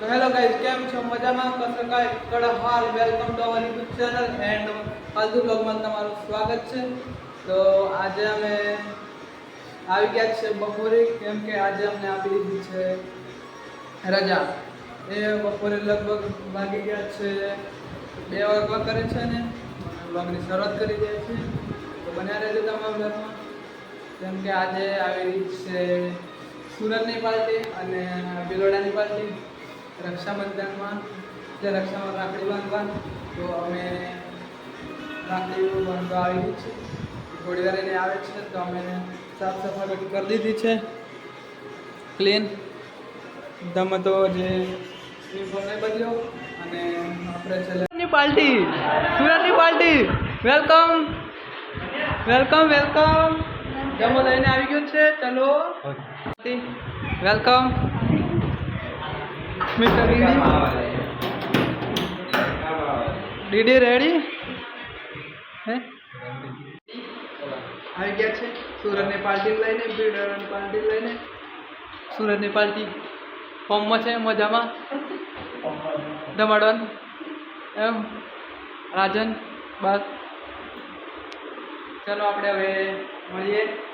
તો hello guys કેમ છો? મજામાં? કસો કડા હાલ welcome to our YouTube channel and ફાલતુ બ્લોગમાં તમારું સ્વાગત છે. તો આજે અમે આવી ગયા છે બપોરે, કેમ કે આજે અમને આપી દીધી છે રજા. એ બપોરે લગભગ વાગી ગયા છે બે વાગવા કરે છે ને. બ્લોગની શરૂઆત કરી દે છે. તો બન્યા રહેજો તમારા બ્લોગમાં કેમ કે આજે આવી છે સુરતની પાર્ટી અને બિલોડાની પાર્ટી. રક્ષાબંધનમાં જે રક્ષામાં રાખડી બાંધવા તો અમે રાખડી બાંધવા આવી છે. થોડી વાર એને આવે છે તો અમે સાફ સફાઈ બધી કરી દીધી છે. ક્લીન તમે તો જે યુનિફોર્મ બદલ્યો અને આપણે છેલ્લે પાર્ટી સુરતની પાર્ટી. વેલકમ વેલકમ વેલકમ જમો લઈને આવી ગયો છે. ચલો. Welcome mister DD DD ready? હે? આવી ગયા છે. સુરતની પાર્ટી લઈને બિલ્ડરની પાર્ટી લઈને. સુરતની પાર્ટી. ફોર્મમાં છે મજામાં? ધમાડવાનું. એમ? રાજન બસ ચલો આપણે હવે મળીએ.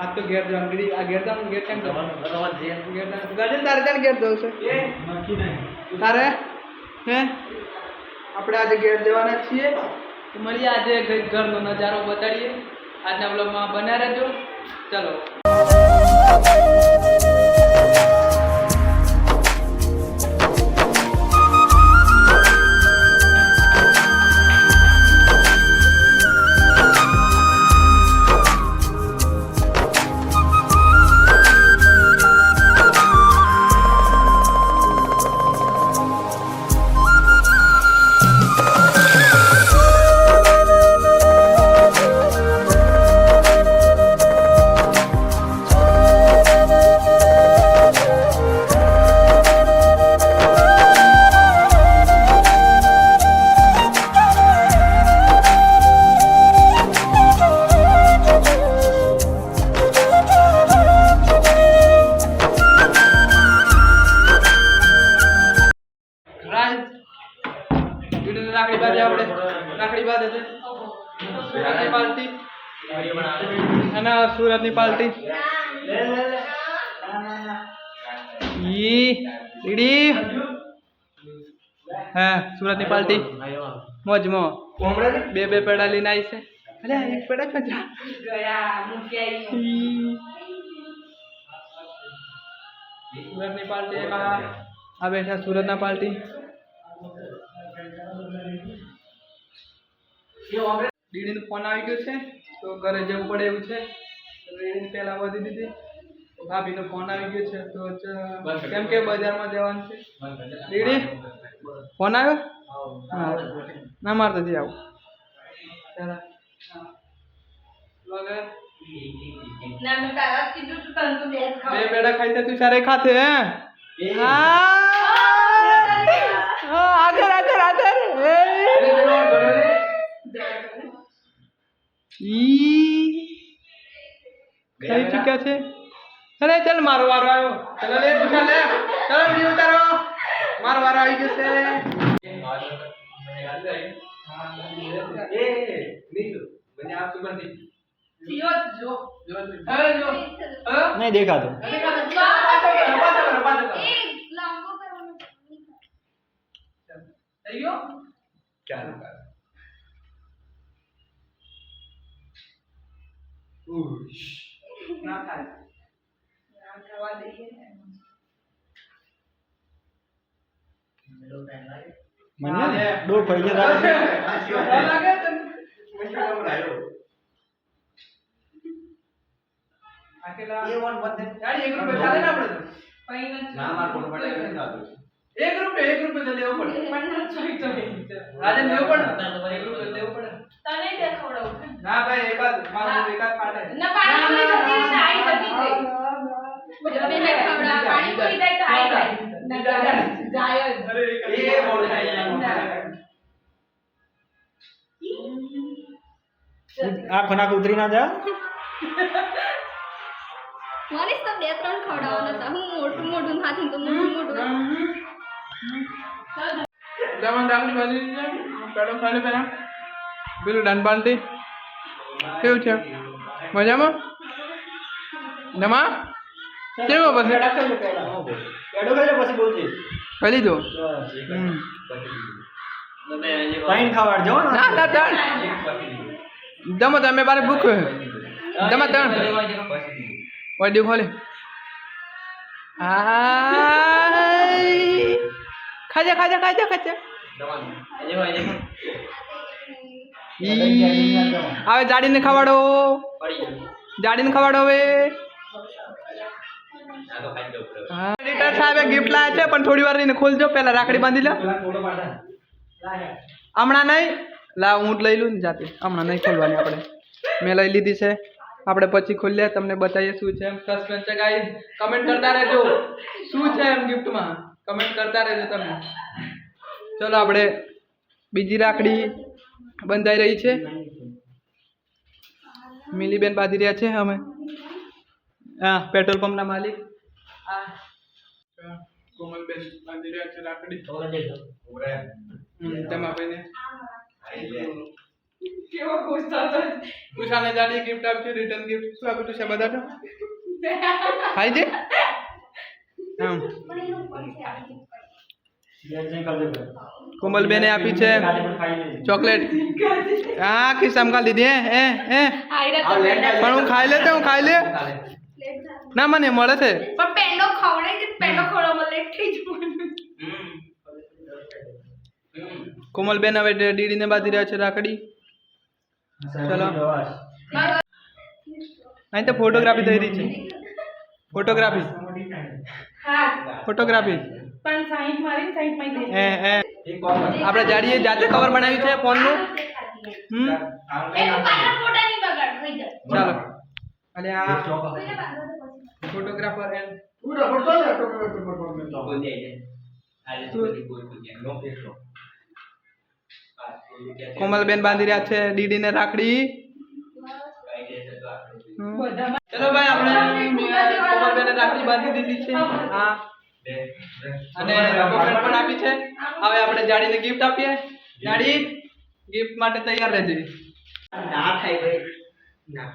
આ તો ઘેર જવાનું. ગીરી આ ઘેર જવાનું ઘેર કેમ જવાનું? ઘેર જવાનું. ગાર્ડન તારે ચાલ ઘેર જવું છે? તારે? હે? આપણે આજે ઘેર જવાના છીએ. તો મળીએ આજે કંઈક ઘરનો નજારો બતાડીએ. આજના બ્લોગમાં બન્યા રહેજો. ચલો. સુરતની પાર્ટી ઈ ઈડી? હા સુરતની પાર્ટી મોજમાં બે બે પેડા લઈને આવી છે. અરે એક પેડા કજા સુરતની પાર્ટી એક આ આ બેઠા સુરતના પાર્ટી દીદીનો ફોન આવી ગયો છે તો ઘરે જવું પડે એવું છે. તો દીદીને પહેલા વધી દીધી. તો ભાભીનો ફોન આવી ગયો છે. તો ચ- કેમ કે બજારમાં જવાનું છે. દીદી ફોન આવ્યો? હા ના મારતો નથી આવું. ચાલો. હા. વગર ના મેં તારા જ કીધું તું તને તો બે જ બે ખાવ. બેડા ખાઈ તું સારે ખાતે હે? હા. આગળ આગળ આગળ ઈ. ખાઈ ચૂક્યા છે અરે ચાલ મારો વારો આવ્યો ચાલો લે તું ચાલ લે ચાલો વીડિયો ઉતારો મારો વારો આવી ગયો છે જીઓ જ જો. હવે જો હવે નહીં દેખાતું એક લાંબો કરવાનો. થઈ ગયો ના થાય આમ કરવા દઈએ ને. મને દો પડી જતા ડર લાગે તને? આકેલા- ગાડી એક રૂપિયા ચાલે ને આપણે તો? કઈ નથી. એક રૂપિયા એક રૂપિયા તો લેવો પડે પણ નથી જોઈ. રાજન લેવો પડે ને? એક રૂપિયા લેવો પડે તને દેખાવડાવું છે. ના ભાઈ એકાદ મારું એકાદ પાડે ના, પાણીપુરી જતી રહે ને આઈ જતી જ રહે. બેને ખવડાવ, પાણીપુરી જાય તો આઈ જાય. ના, જ. જાય જ. અરે એ મોડું થાય આંખ નાક ઉતરી ના જા મને તો બે ત્રણ ખવડાવવાના હતા. હું મોટું મોટું હાથી તો મોટું મોટું. જમણ દાખલી બાજુ પેડો ખાલે પેલું. દાન બાંધી. કેવું છે? મજામાં? જમા કેવું પછી? ખાઈ લીધું ને. ના ના ત્રણ જમો તમે બારે ભૂખ જમા ત્રણ વડી ખોલી. ખાજા ખાજા ખાજા ખાજા. હવે જાડીને ખવાડો. જાડીને ખવાડો હવે. હા. સાહેબે ગિફ્ટ લાયા છે પણ થોડી વાર રહીને ખોલજો પહેલા રાખડી બાંધી લો. હમણાં નહીં? લા હું લઈ લઉં ને જાતે. હમણાં નહીં ખોલવાની આપણે. મેં લઈ લીધી છે. આપણે પછી ખોલીએ તમને બતાવીએ શું છે. એમ સસ્પેન્સ છે ગાઈઝ કમેન્ટ કરતા રહેજો. શું છે એમ ગિફ્ટમાં કમેન્ટ કરતા રહેજો તમે. ચલો આપણે બીજી રાખડી બંધાઈ રહી છે. મિલીબેન બાંધી રહ્યા છે અમે. પેટ્રોલ પંપના માલિક. આ કોમલબેન બાંધી રહ્યા છે લાકડી હમ, તેમાં ભાઈને. કેવો ખુશ થતો ઉષાને જાડી ગિફ્ટ આપી છે રિટર્ન ગિફ્ટ શું આપ્યું છે બધા ખાઈ દે? આમ કોમલબેને આપી છે. ચોકલેટ. હા ખિસ્સામાં ખાલી દીધી હે હે પણ હું ખાઈ લે હું ખાઈ લે. ના મને મળે છે. પણ પેંડો ખવડાય છે પેંડો ખવડાવવામાં લેટ થઈ જવાનું કોમલબેન હવે દીદીને બાંધી રહ્યા છે રાખડી ચલો. અહીં તો ફોટોગ્રાફી થઈ રહી છે. ફોટોગ્રાફી. ફોટોગ્રાફી. પણ સાઈઠ મારી સાઈઠમાં દે હે હે. આપણે જાડીએ જાતે કવર બનાવ્યું છે ફોનનું? હમ? ફોટા ની બગાડ થઈ જાય ચાલો અને આ નો એન્ડ કોમલબેન બાંધી રહ્યા છે દીદીને રાખડી ચલો ભાઈ આપણે કોમલબેને રાખડી બાંધી દીધી છે હા અને ચોકલેટ પણ આપી છે હવે આપણે જાડીને ગિફ્ટ આપીએ જાડી ગિફ્ટ માટે તૈયાર રહેજે. ના થાય ભાઈ ના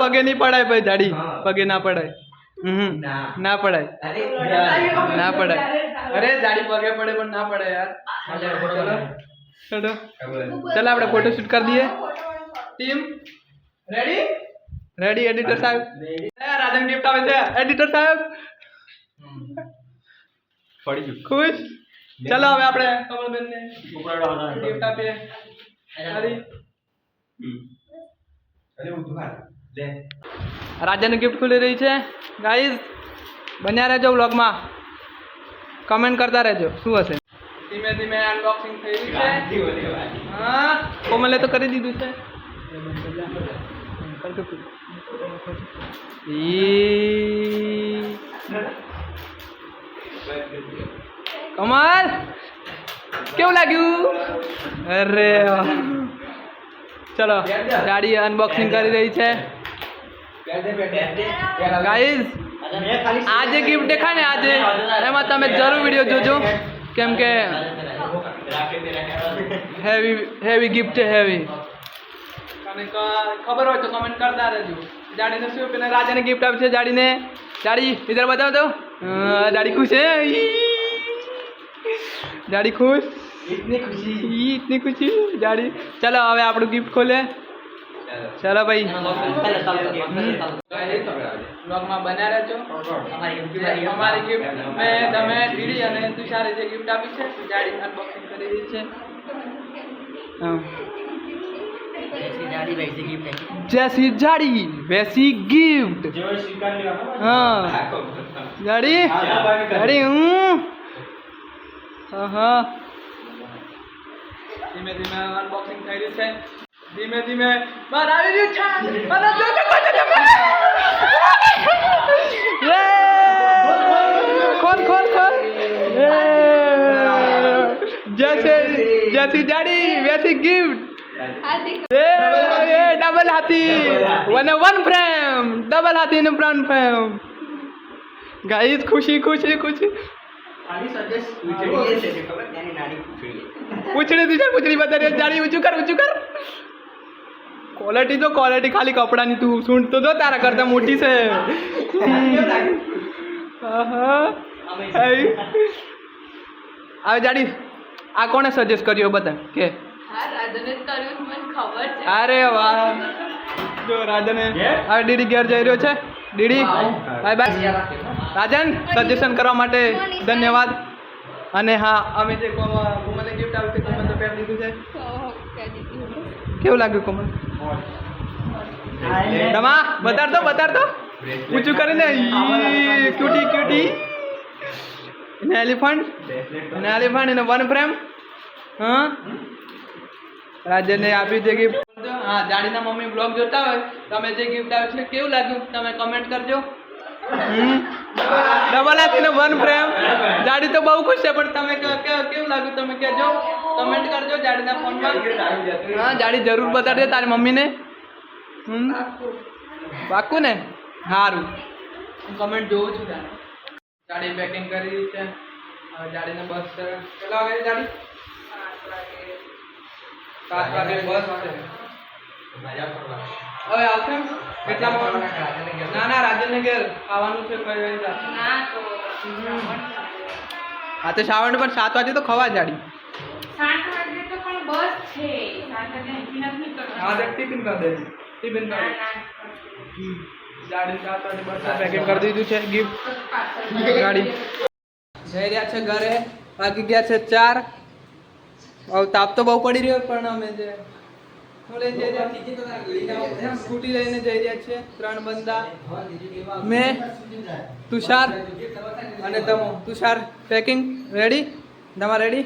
પગે નહીં પડાય ભાઈ જાડી પગે ના પડાય. ના. પડાય. ના પડાય. અરે જાડી પગે પડે પણ ના પડે યાર. ચલો ચલો. ચાલો આપણે ફોટો શૂટ કરી દઈએ. ટીમ રેડી રેડી એડિટર સાહેબ? રાજન ગિફ્ટ આવે છે. એડિટર સાહેબ? ખુશ? ચાલો હવે આપણે કમલબેનને ગિફ્ટ આપીએ. સારી રાજાની ગિફ્ટ ખુલી રહી છે ગાઈઝ બન્યા રહેજો વ્લોગમાં કમેન્ટ કરતા રહેજો શું હશે ધીમે ધીમે અનબોક્સિંગ થઈ રહ્યું છે હા કોમલે તો કરી દીધું છે ઈ. કમલ કેવું લાગ્યું? અરે ચલો, ગાડી અનબોક્સિંગ કરી રહી છે. ગાઈઝ આ ગિફ્ટ દેખાય ને આજે? એમાં તમે જરૂર વીડિયો જોજો. કેમ કે હેવી હેવી ગિફ્ટ છે હેવી ખબર હોય તો કમેન્ટ કરતા રહેજો. જાડીને શું પેલા રાજાને ગિફ્ટ આપી છે જાડીને જાડી ઇધર બતાવો તો જાડી ખુશ છે? ઈ. જાડી ખુશ इतनी खुशी ઈ ઇતની ખુશી જાડી ચલો હવે આપણું ગિફ્ટ ખોલે ચલો ભાઈ બ્લોગમાં બન્યા રહેજો અમારી ગિફ્ટ મેં તમે ડીડી અને તુષારે જે ગિફ્ટ આપી છે જાડી અનબોક્સિંગ કરી રહી છે હા. જૈસી જાડી વૈસી ગિફ્ટ જેવો સ્વીકાર લેવાનો હા ધીમે ધીમે અનબોક્સિંગ થઈ રહ્યું છે. ધીમે ધીમે. બહાર આવી રહ્યું છે. અને જો તો ખોલ ખોલ એ, જૈસે જૈસી જાડી વૈસી ગિફ્ટ. એ ડબલ હાથી. વન વન ફ્રેમ ડબલ હાથી ને પ્રાણ ફ્રેમ ગાઈસ ખુશી ખુશી ખુશી. પૂછડી તું છે પૂછડી બધા જાણી ઊંચું કર ઊંચું કર. ક્વોલિટી તો ક્વોલિટી ખાલી કપડાની તું સૂંઢ તો જો તારા કરતા મોટી છે. હવે જાડી આ કોણે સજેસ્ટ કર્યો બધા? કે? રાજને જ કર્યું મને ખબર છે. અરે વાહ. જો રાજને હવે દીદી ઘેર જઈ રહ્યો છે. દીદી બાય બાય રાજન સજેશન કરવા માટે ધન્યવાદ. અને હા અમે જે કોમ- કોમલને ગિફ્ટ આવ્યું છે કોમલ તો પહેરી દીધું છે કેવું લાગ્યું કોમલ? રમા બતાડ દો ઊંચું કરીને ક્યુટી ક્યુટી એને એલિફન્ટ એને એલિફન્ટ એને વન ફ્રેમ હા? રાજને આપ્યું છે ગિફ્ટ હા જાડીના મમ્મી બ્લોગ જોતા હોય તમે જે ગિફ્ટ આવ્યું છે કેવું લાગ્યું? તમે કમેન્ટ કરજો. ડબલ હાથીને વન ફ્રેમ જાડી તો બહુ ખુશ છે પણ તમે કેવું લાગ્યું? તમે કહેજો. કમેન્ટ કરજો જાડીના ફોનમાં હા જાડી જરૂર બતાડજો તારી મમ્મીને. હમ. પાક્કું ને સારું હું કમેન્ટ જોઉં છું તારે. જાડી પેકિંગ કરી દીધી છે. જાડીને બસ કેટલા વાગે જાડી? સાત વાગે બસ હવે આવશે? એમ? કેટલામાં ના ના રાજનગર આવવાનું છે કઈ ના તો હા તો શ્રાવણ પણ સાત વાગે તો ખવા જાડી. સાત વાગે તો પણ બસ છે. સાત વાગે અહીંથી નથી હા નીકળવાનું. તો ટિફિન કરી દે ટિફિન ના, કરી જાડી સાત વાગે બસ પેકિંગ કરી દીધું છે ગિફ્ટ ગાડી. જઈ રહ્યા છે ઘરે. વાગી ગયા છે ચાર. હવે તાપ તો બહુ પડી રહ્યો પણ અમે જે શું લઈને જઈ રહ્યા સ્કૂટી લઈને જઈ રહ્યા છે ત્રણ બંદા. મેં તુષાર અને તમો. તુષાર પેકિંગ રેડી તમા રેડી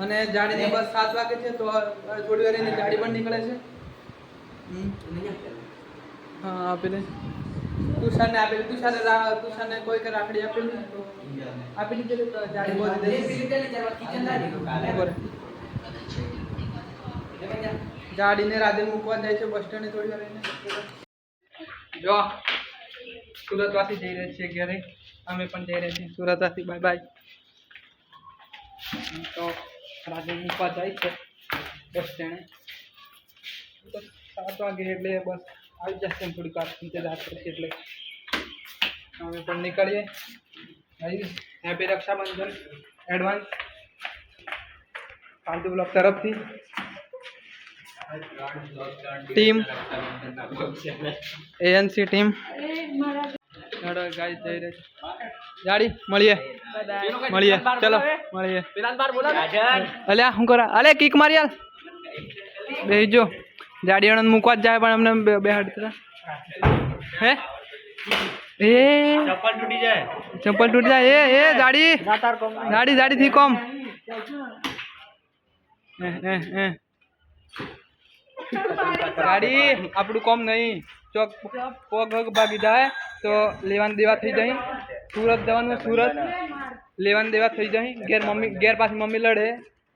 અને જાડીને બસ સાત વાગે છે તો થોડી વાર એની પણ નીકળે છે. હા આપેલી તુષારને આપેલી તુષારને કોઈ તુષારને રાખડી આપેલી આપી દીધેલી તો જાડી. ગાડીને રાધે મૂકવા જાય છે, બસ સ્ટેન્ડે થોડી રહીને. જો, સુરતવાસી જઈ રહ્યા છીએ ઘરે. અમે પણ જઈ રહ્યા છીએ સુરતવાસી. બાય બાય તો રાધે મૂકવા જાય છે, બસ સ્ટેન્ડે. સાત વાગે એટલે બસ આવી જશે થોડીક વાર ઇંતજાર કરશે એટલે. અમે પણ નીકળીએ. Happy Rakshabandhan advance Faltu blog તરફથી. ટીમ એએનસી ટીમ ગાડી મળીએ. મળીએ. ચલો મળીએ. અલ્યા શું કરા? અલે કિક મારી હાલ. બેસજો જાડી અણંદ મૂકવા જ જાય પણ અમને બે બેહાડતા હે? એ. ચપ્પલ તૂટી જાય ચંપલ તૂટી જાય. એ એ ગાડી ગાડી ગાડી થી કોમ. હે એ, એ. ગાડી આપણું કોમ નહીં ચોક પગ હગ ભાગી જાય તો લેવાન દેવા થઈ જાય સુરત જવાનું સુરત લેવાન દેવા થઈ જાય ઘેર મમ્મી ઘેર પાછી મમ્મી લડે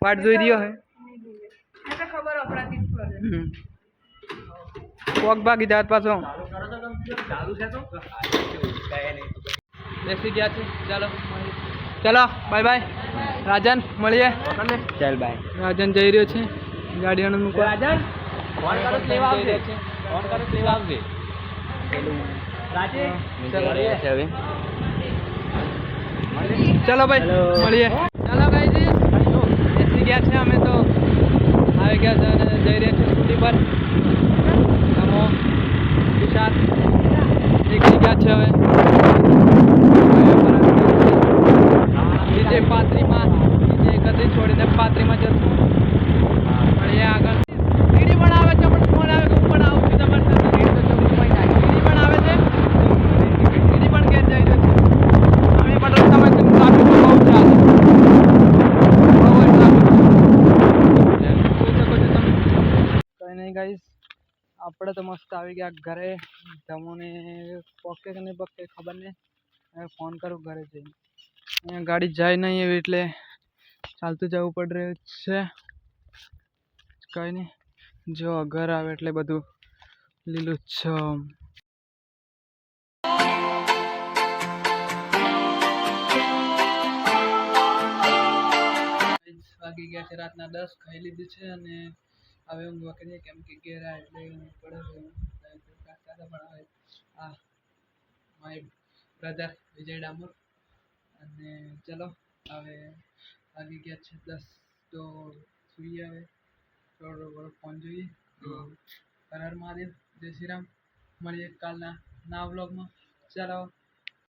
વાટ જોઈ રહ્યો હે મને તો ખબર અપરાધી જ ફરે. હમ. પગ ભાગી જાય પાછો બેસી ગયા છે ચાલો ચાલો બાય બાય રાજન મળીએ ચાલ બાય રાજન જઈ રહ્યો છે ગાડી અણંદ મૂકવા રાજન ફોન કરો લેવા આવજે. ફોન કરો લેવા આવજે. ચાલો. ભાઈ. મળીએ. ચાલો ભાઈજી બેસી ગયા છે અમે તો. આવી ગયા છે અને જઈ રહ્યા છીએ સ્કૂટી પર. નમો. વિશાલ. નીકળી ગયા છે હવે. બીજે પાત્રીમાં બીજે એકત્રીસ છોડીને પાત્રીમાં જશું. મળીએ આગળ. આપણે તો મસ્ત આવી ગયા ઘરે. તમને પોકે કે નહીં પોકે ખબર નહીં. ફોન કરું ઘરે જઈને. અહીંયા ગાડી જાય નહીં એવી એટલે ચાલતું જવું પડ રહ્યું છે. કંઈ નહીં. જો ઘર આવે એટલે બધું લીલું છમ વાગી ગયા છે રાતના દસ. ખાઈ લીધું છે અને હવે હું કરીએ કેમ કે ઘેરા એટલે ઊંઘ પડે કાકા પણ હવે આ માય બ્રધર વિજય ડામોર. અને ચલો હવે વાગી ગયા છે દસ તો સુઈએ હવે. થોડો થોડો ફોન જોઈએ. તો હર હર મહાદેવ જય શ્રી રામ. મળીએ કાલના ના વ્લોગમાં ચાલો.